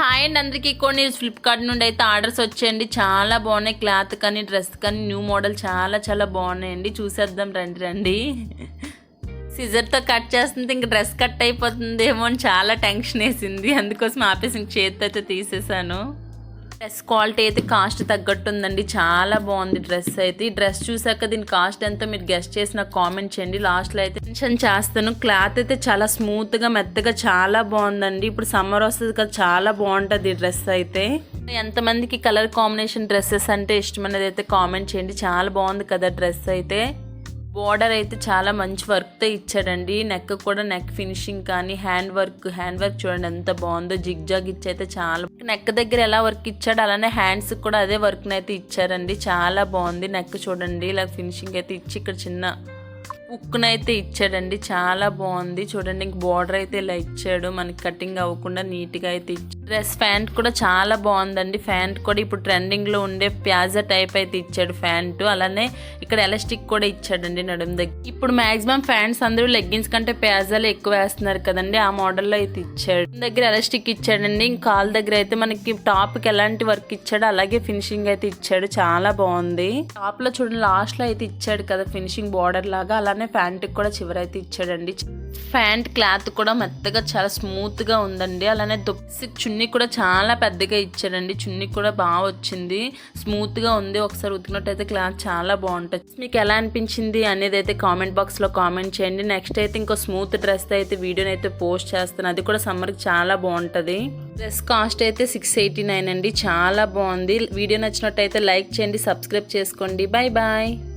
Hi అండి అందరికీ. కొన్ని ఫ్లిప్కార్ట్ నుండి అయితే ఆర్డర్స్ వచ్చాయండి. చాలా బాగున్నాయి. క్లాత్ కానీ డ్రెస్ కానీ న్యూ మోడల్ చాలా చాలా బాగున్నాయండి. చూసేద్దాం రండి రండి. సిజర్తో కట్ చేస్తుంది ఇంక డ్రెస్ కట్ అయిపోతుందేమో అని చాలా టెన్షన్ వేసింది. అందుకోసం ఆపేసి ఇంక చేతితో అయితే తీసేసాను. డ్రెస్ క్వాలిటీ అయితే కాస్ట్ తగ్గట్టు ఉందండి చాలా బాగుంది డ్రెస్ అయితే. ఈ డ్రెస్ చూసాక దీని కాస్ట్ ఎంతో మీరు గెస్ట్ చేసి నాకు కామెంట్ చేయండి లాస్ట్లో అయితే మెన్షన్ చేస్తాను. క్లాత్ అయితే చాలా స్మూత్గా మెత్తగా చాలా బాగుందండి. ఇప్పుడు సమ్మర్ వస్తుంది కదా చాలా బాగుంటుంది ఈ డ్రెస్ అయితే. ఎంతమందికి కలర్ కాంబినేషన్ డ్రెస్సెస్ అంటే ఇష్టం అనేది అయితే కామెంట్ చేయండి. చాలా బాగుంది కదా డ్రెస్ అయితే. బోర్డర్ అయితే చాలా మంచి వర్క్తో ఇచ్చాడండి. నెక్ కూడా నెక్ ఫినిషింగ్ కానీ హ్యాండ్ వర్క్ హ్యాండ్ వర్క్ చూడండి ఎంత బాగుందో. జిగ్ జాగ్ ఇచ్చి అయితే చాలా నెక్ దగ్గర ఎలా వర్క్ ఇచ్చాడు అలానే హ్యాండ్స్ కూడా అదే వర్క్ అయితే ఇచ్చారండి. చాలా బాగుంది నెక్ చూడండి. ఇలా ఫినిషింగ్ అయితే ఇచ్చి ఇక్కడ చిన్న ఉక్కునైతే ఇచ్చాడండి. చాలా బాగుంది. చూడండి ఇంక బార్డర్ అయితే ఇలా ఇచ్చాడు. మనకి కటింగ్ అవ్వకుండా నీట్గా అయితే ఇచ్చాడు. డ్రెస్ ప్యాంట్ కూడా చాలా బాగుందండి. ప్యాంట్ కూడా ఇప్పుడు ట్రెండింగ్లో ఉండే ప్యాజా టైప్ అయితే ఇచ్చాడు ప్యాంటు. అలానే ఇక్కడ ఎలాస్టిక్ కూడా ఇచ్చాడండి నడుము దగ్గర. ఇప్పుడు మాక్సిమం ఫ్యాన్స్ అందరూ లెగ్గిన్స్ కంటే ప్యాజాలు ఎక్కువ వేస్తున్నారు కదండి. ఆ మోడల్లో అయితే ఇచ్చాడు. దగ్గర ఎలాస్టిక్ ఇచ్చాడండి. ఇంక కాల్ దగ్గర అయితే మనకి టాప్కి ఎలాంటి వర్క్ ఇచ్చాడు అలాగే ఫినిషింగ్ అయితే ఇచ్చాడు. చాలా బాగుంది. టాప్లో చూడండి లాస్ట్లో అయితే ఇచ్చాడు కదా ఫినిషింగ్ బార్డర్ లాగా. అలానే ప్యాంట్ కూడా చివరైతే ఇచ్చాడండి. ప్యాంట్ క్లాత్ కూడా మెత్తగా చాలా స్మూత్గా ఉందండి. అలానే దుప్సి చున్నీ కూడా చాలా పెద్దగా ఇచ్చాడండి. చున్నీ కూడా బాగా వచ్చింది. స్మూత్గా ఉంది. ఒకసారి ఉతికినట్టయితే క్లాత్ చాలా బాగుంటుంది. మీకు ఎలా అనిపించింది అనేది అయితే కామెంట్ బాక్స్లో కామెంట్ చేయండి. నెక్స్ట్ అయితే ఇంకో స్మూత్ డ్రెస్ అయితే వీడియోని అయితే పోస్ట్ చేస్తాను. అది కూడా సమ్మర్కి చాలా బాగుంటది. డ్రెస్ కాస్ట్ అయితే సిక్స్ ఎయిటీ నైన్ అండి. చాలా బాగుంది. వీడియో నచ్చినట్టయితే లైక్ చేయండి సబ్స్క్రైబ్ చేసుకోండి. Bye bye.